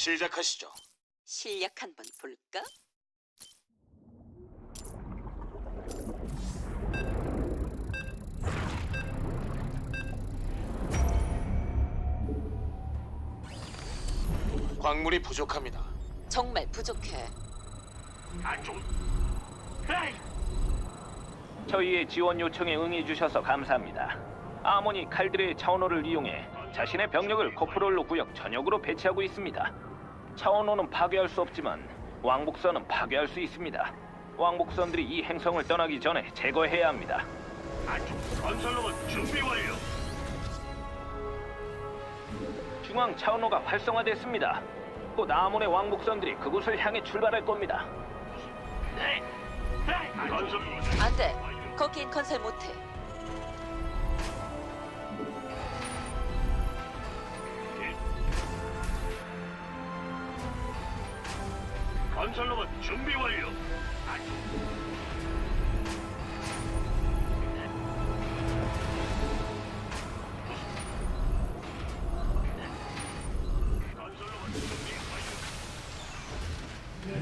시작하시죠. 실력 한번 볼까? 광물이 부족합니다. 정말 부족해. 안 좋은. 에이, 저희의 지원 요청에 응해 주셔서 감사합니다. 아모니 칼들의 차원호를 이용해 자신의 병력을 코프롤로 구역 전역으로 배치하고 있습니다. 차원호는 파괴할 수 없지만 왕복선은 파괴할 수 있습니다. 왕복선들이 이 행성을 떠나기 전에 제거해야 합니다. 건설로봇 준비 완료. 중앙 차원호가 활성화됐습니다. 곧 아몬의 왕복선들이 그곳을 향해 출발할 겁니다. 네. 네. 건설. 안 돼. 거긴 건설 못해. 건설로봇 준비 완료.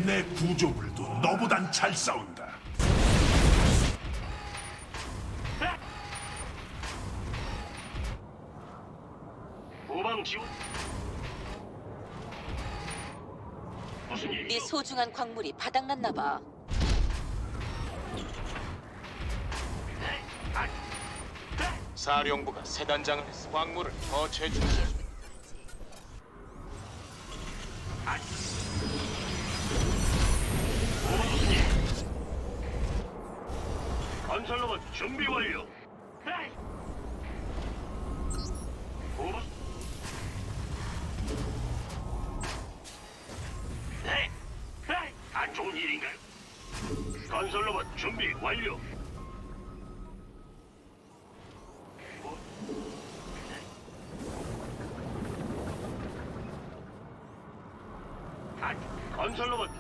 내 구조물도 너보단 잘 싸운다. 무슨 일? 네 소중한 광물이 바닥났나 봐. 사령부가 새 단장을 해서 광물을 더 채취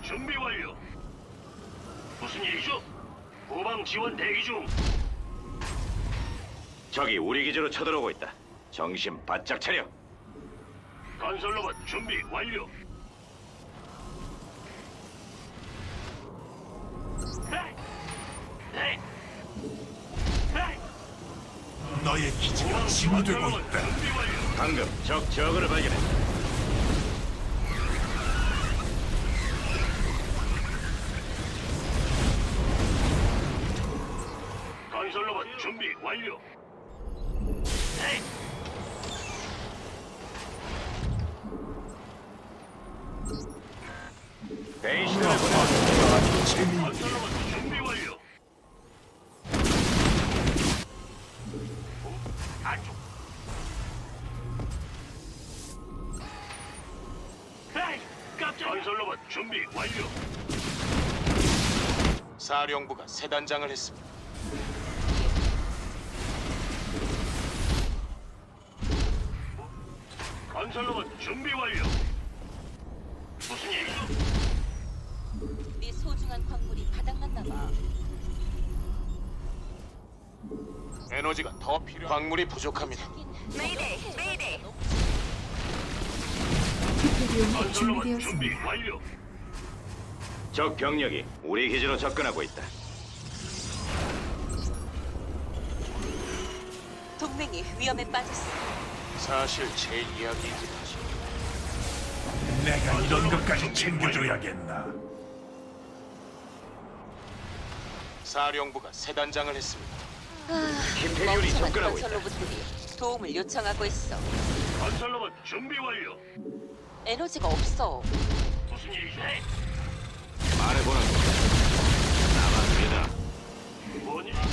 준비 완료. 무슨 일이죠? 후방 지원 대기 중. 적이 우리 기지로 쳐들어오고 있다. 정신 바짝 차려. 건설 로봇 준비 완료. 너의 기지가 건설로봇 있다. 방금 적 저그를 발견했다. 건설로봇 준비 완료. 네. 베이시를 보내. 건설로봇 준비 완료. 에이, 깜짝. 건설로봇 준비 완료. 사령부가 새 단장을 했습니다. 건설로봇 준비 완료. 무슨 일이죠? 네 소중한 광물이 바닥났나 봐. 에너지가 더 필요. 광물이 부족합니다. 메이데이, 메이데이. 히페리온이 건설로봇 준비 준비되었습니다. 완료. 적 병력이 우리 기지로 접근하고 있다. 동맹이 위험에 빠졌어. 사실 제 이야기이긴 하죠. 내가 이런 것까지 챙겨줘야겠나. 사령부가 새 단장을 했습니다. 히페리온이 멍청한 접근하고 있다. 로봇들이 도움을 요청하고 있어. 건설로봇 준비 완료. 에너지가 없어. 무슨 일이죠? 말해보는 거. 나만?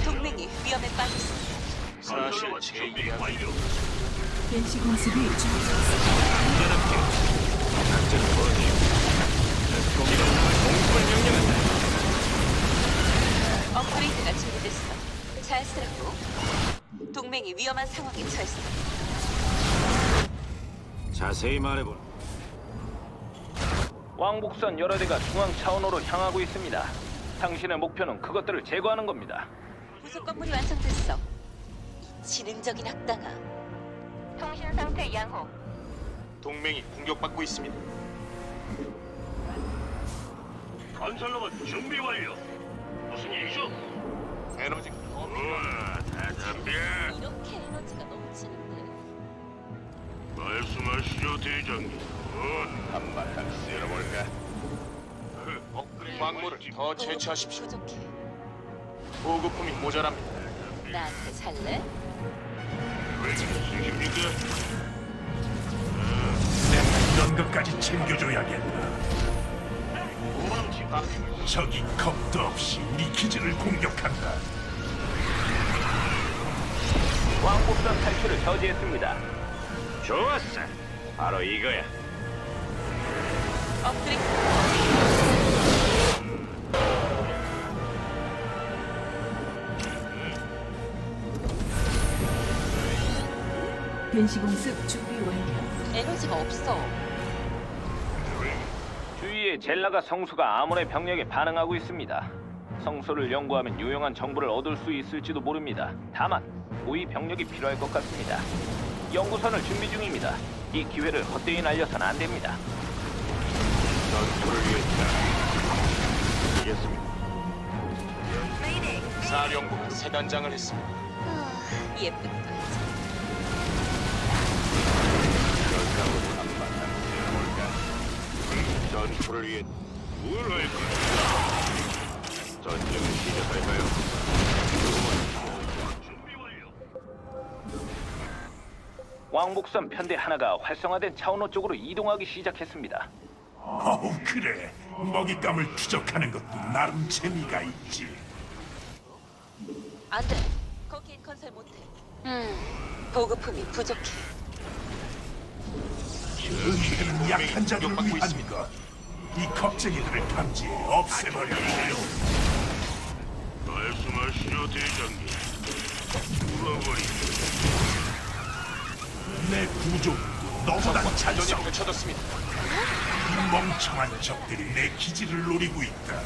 동맹이 위험에 빠졌어. 사실 건설로봇 제 준비 이야기. 완료. 벤시 공습이 준비되었습니다. 작전은 뭐지? 공기가 공습을 명령한다. 업그레이드가 준비됐어. 잘 쓰라고. 동맹이 위험한 상황에 처했어. 자세히 말해보는. 왕복선 여러 대가 중앙 차원호로 향하고 있습니다. 당신의 목표는 그것들을 제거하는 겁니다. 부속 건물이 완성됐어. 이 지능적인 악당아. 통신 상태 양호. 동맹이 공격받고 있습니다. 건설로봇 준비 완료. 무슨 일이죠? 필요합니다. 우와, 다. 이렇게 에너지가 넘치는데 말씀하시죠, 대장님. 한바탕 쓸어볼까? 업그레이드 광물을 더 채취하십시오. 부족해. 보급품이 모자랍니다. 나한테 살래? 왜 그러십니까? 내가 이런 것까지 챙겨줘야겠나. 도망치. 적이 겁도 없이 우리 기지를 공격한다. 왕복선 탈출을 저지했습니다. 좋았어. 바로 이거야. 업그레이드. 벤시 공습 준비 완료. 에너지가 없어. 주위에 젤라가 성수가 아몬의 병력에 반응하고 있습니다. 성소를 연구하면 유용한 정보를 얻을 수 있을지도 모릅니다. 다만 고위 병력이 필요할 것 같습니다. 연구선을 준비 중입니다. 이 기회를 헛되이 날려서는 안 됩니다. 전투를 위해 이겼습니다. 사령부가 세 단장을 했습니다. 예쁜 거 전투를 위해 뭘 할까? 전쟁을 시작할까요? 준비 완료. 왕복선 편대 하나가 활성화된 차원호 쪽으로 이동하기 시작했습니다. 어우 그래. 먹잇감을 추적하는 것도 나름 재미가 있지. 안 돼. 거기엔 건설 못해. 음, 보급품이 부족해. 은폐는 약한 자들을 위한. 것. 이 겁쟁이들을 감지해 없애버려. 말씀하시죠, 대장님. 물어버리. 내 구조도 너보다. 펼쳐졌습니다. 이 멍청한 적들이 내 기지를 노리고 있다.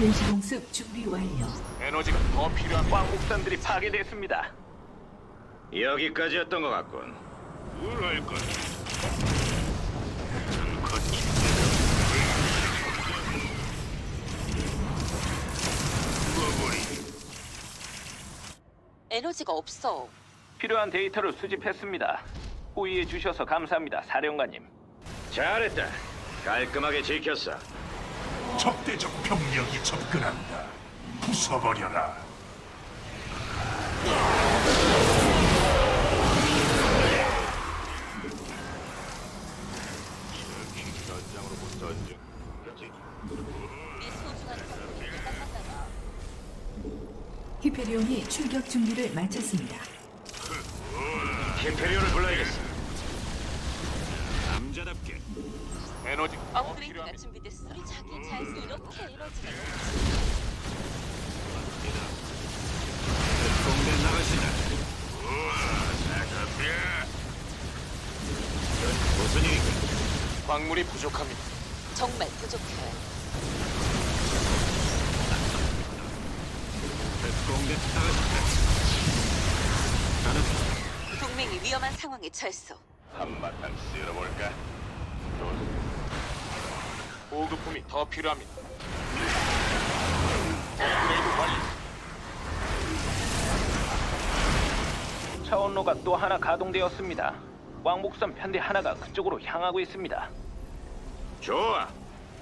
벤시 공습 준비 완료. 에너지가 더 필요합니다. 왕복선들이 파괴됐습니다. 여기까지였던 것 같군. 뭘 할까? 거치. 물어버리. 에너지가 없어. 필요한 데이터를 수집했습니다. 호의해 주셔서 감사합니다, 사령관님. 잘했다. 깔끔하게 지켰어. 적대적 병력이 접근한다. 부숴버려라. 히페리온이 출격 준비를 마쳤습니다. 히페리온을 불러야겠어. 남자답게. 더 업그레이드가. 우리 자기 잘 쓰- 이렇게 넘치. 공대 나가시다. 무슨 일인가? 광물이 부족합니다. 정말 부족해. 공대 나가시다. 동맹이 위험한 상황에 처했어. 한바탕 쓸어볼까? 보급품이 더 필요합니다. 업그레이드 완료. 차원로가 또 하나 가동되었습니다. 왕복선 편대 하나가 그쪽으로 향하고 있습니다. 좋아.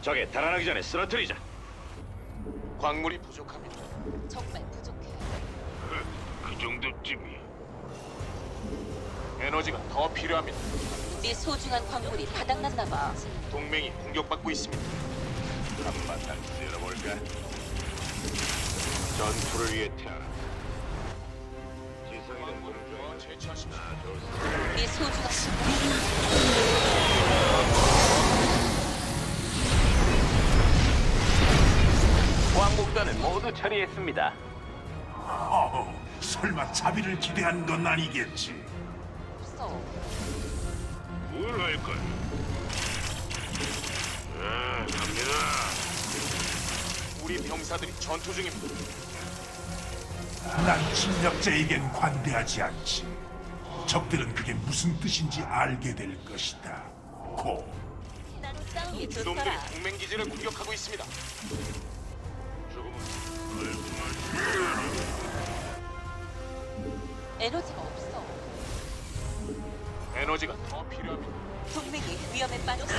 적에 달아나기 전에 쓰러뜨리자. 광물이 부족합니다. 정말 부족해. 그 정도쯤이. 에너지가 더 필요합니다. 네 소중한 광물이 바닥났나 봐. 동맹이 공격받고 있습니다. 한바탕 쓸어볼까? 전투를 위해 태어나. 더 공중. 채취하십시오. 네 소중한 왕복선을 모두 처리했습니다. 어우, 설마 자비를 기대한 건 아니겠지. 뭘 할까? 아, 병사들이 전투 중입니다. 난 침략자에겐 관대하지 않지. 적들은 그게 무슨 뜻인지 알게 될 것이다. 고. 이게 놈들이 좋더라. 동맹 기지를 공격하고 있습니다. 에너지가 없어. 에너지가 더 필요합니다. 동맹이 위험에 빠졌어.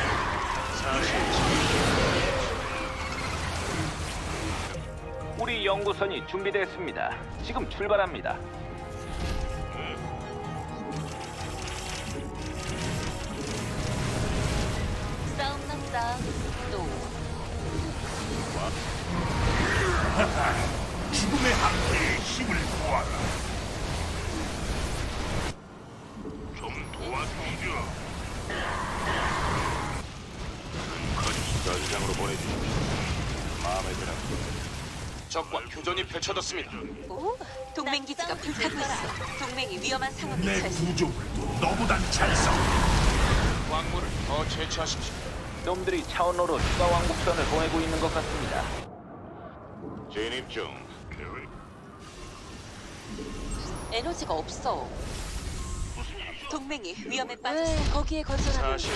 우리 연구선이 준비됐습니다. 지금 출발합니다. 싸움 난다. 또 죽음의 함대 적과 교전이 펼쳐졌습니다. 오, 동맹 기지가 불타고 있어. 동맹이 위험한 상황에 내 처했어. 구조물도 너보단 잘 싸워. 광물을 더 채취하십시오. 놈들이 차원로로 추가 왕복선을 보내고 있는 것 같습니다. 진입 중. 에너지가 없어. 동맹이 위험에 빠졌어. 거기에 건설하는 사실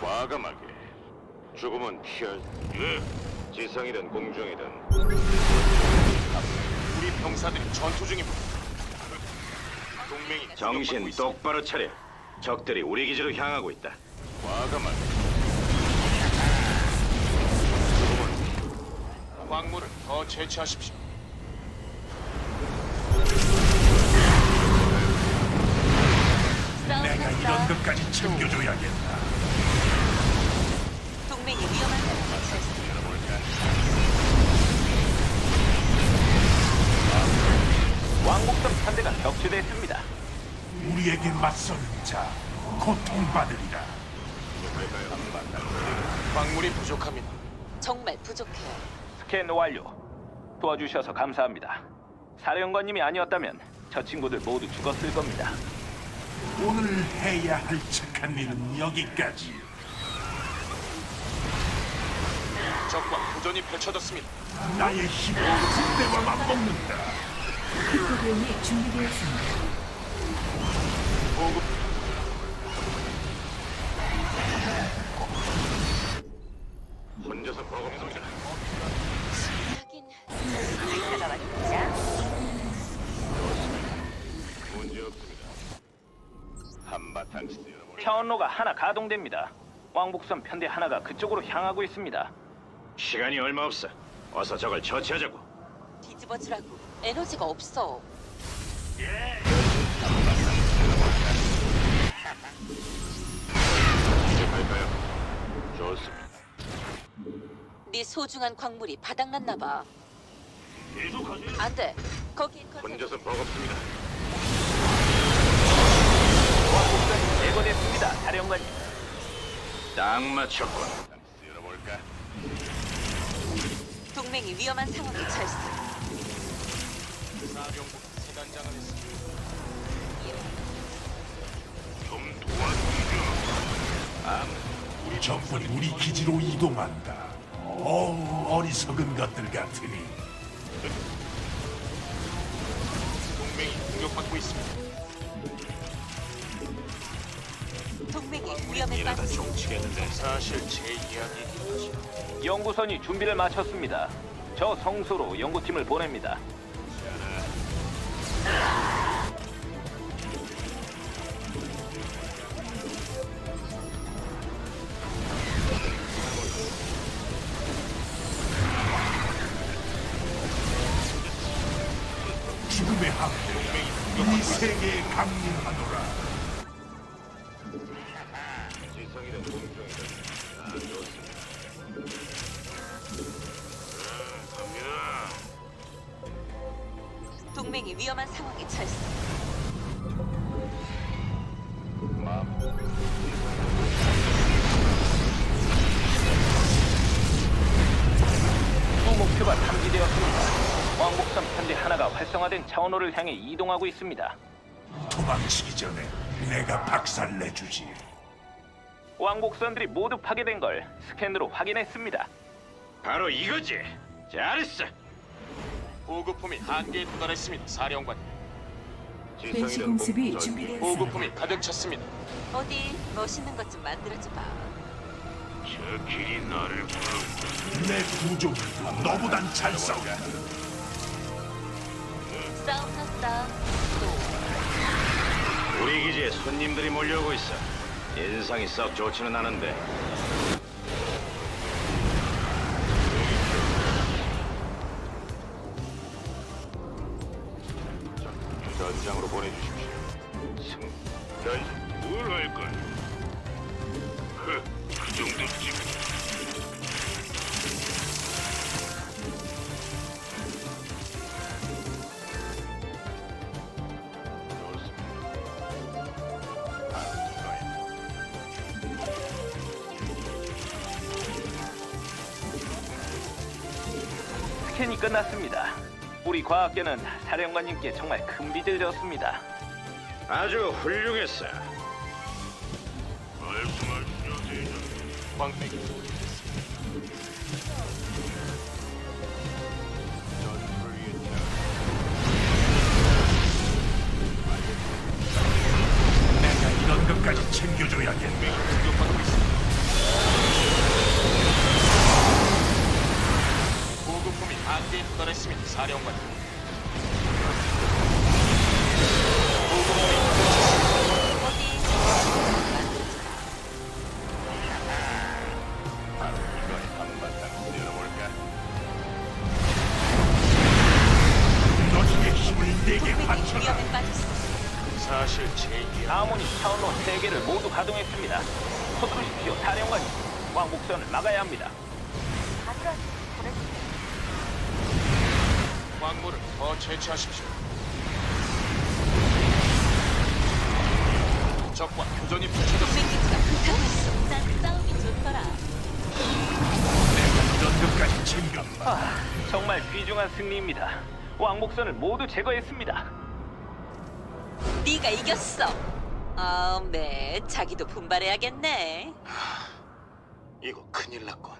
과감하게. 죽음은 피할. 예. 지상이든 공중이든 우리 병사들이 전투 중입니다. 동맹이 정신 공격받고 있습니다. 똑바로 차려. 적들이 우리 기지로 향하고 있다. 과감하게. 광물을 더 채취하십시오. 내가 이런. 것까지 챙겨줘야겠다. 우리에게 맞서는 자 고통받으리라. 광물이 부족합니다. 정말 부족해. 스캔 완료. 도와주셔서 감사합니다. 사령관님이 아니었다면 저 친구들 모두 죽었을 겁니다. 오늘 해야 할 착한 일은 여기까지. 적과 교전이 펼쳐졌습니다. 나의 힘으로 군대와 맞먹는다. 히포비온이 준비되었습니다. 보급 혼자서 버겁습니다. 하긴 의사가 왔자. 문제 없습니다. 한바탕 쓸어버려. 차원로가 하나 가동됩니다. 왕복선 편대 하나가 그쪽으로 향하고 있습니다. 시간이 얼마 없어. 어서 저걸 처치하자고. 뒤집어주라고. 에너지가 없어. 이 네 소중한 광물이 바닥났나 봐. 계속하세요. 안 돼. 거기에 건설. 혼자서 버겁습니다. 왕복선이 제거됐습니다. 사령관님. 딱 맞췄군. 쓸어볼까? 동맹이 위험한 상황에 처했어. 좀 도와주죠. 적군이 우리 기지로 이동한다. 어우 어리석은 것들 같으니 동맹이 공격받고 있습니다. 동맹이 위험에 빠졌어. 사실 제 이야기이긴 하죠. 연구선이 준비를 마쳤습니다. 저 성소로 연구팀을 보냅니다. 죽음의 함대 이 세계에 강림하노라. 이동하고 있습니다. 도망치기 전에 내가 박살내주지. 왕복선들이 모두 파괴된 걸 스캔으로 확인했습니다. 바로 이거지. 잘했어. 보급품이 한계에 도달했습니다. 사령관님. 벤시 공습이 준비되었습니다. 보급품이 가득 찼습니다. 어디 멋있는 것 좀 만들어줘봐. 저 길이 나를 부른다. 내 구조물도 너보단 잘 싸운다. 싸움 났다. 우리 기지에 손님들이 몰려오고 있어. 인상이 썩 좋지는 않은데. 스캔이 끝났습니다. 우리 과학계는 사령관님께 정말 큰 빚을 졌습니다. 아주 훌륭했어. 말씀하시죠, 대장. 광맥이 내가 이런 것까지 챙겨줘야겠네. 공격받고 한계에 도달했습니다. 사령관 소중한 승리입니다. 왕복선을 모두 제거했습니다. 네가 이겼어. 아메, 자기도 분발해야겠네. 이거 큰일 났군.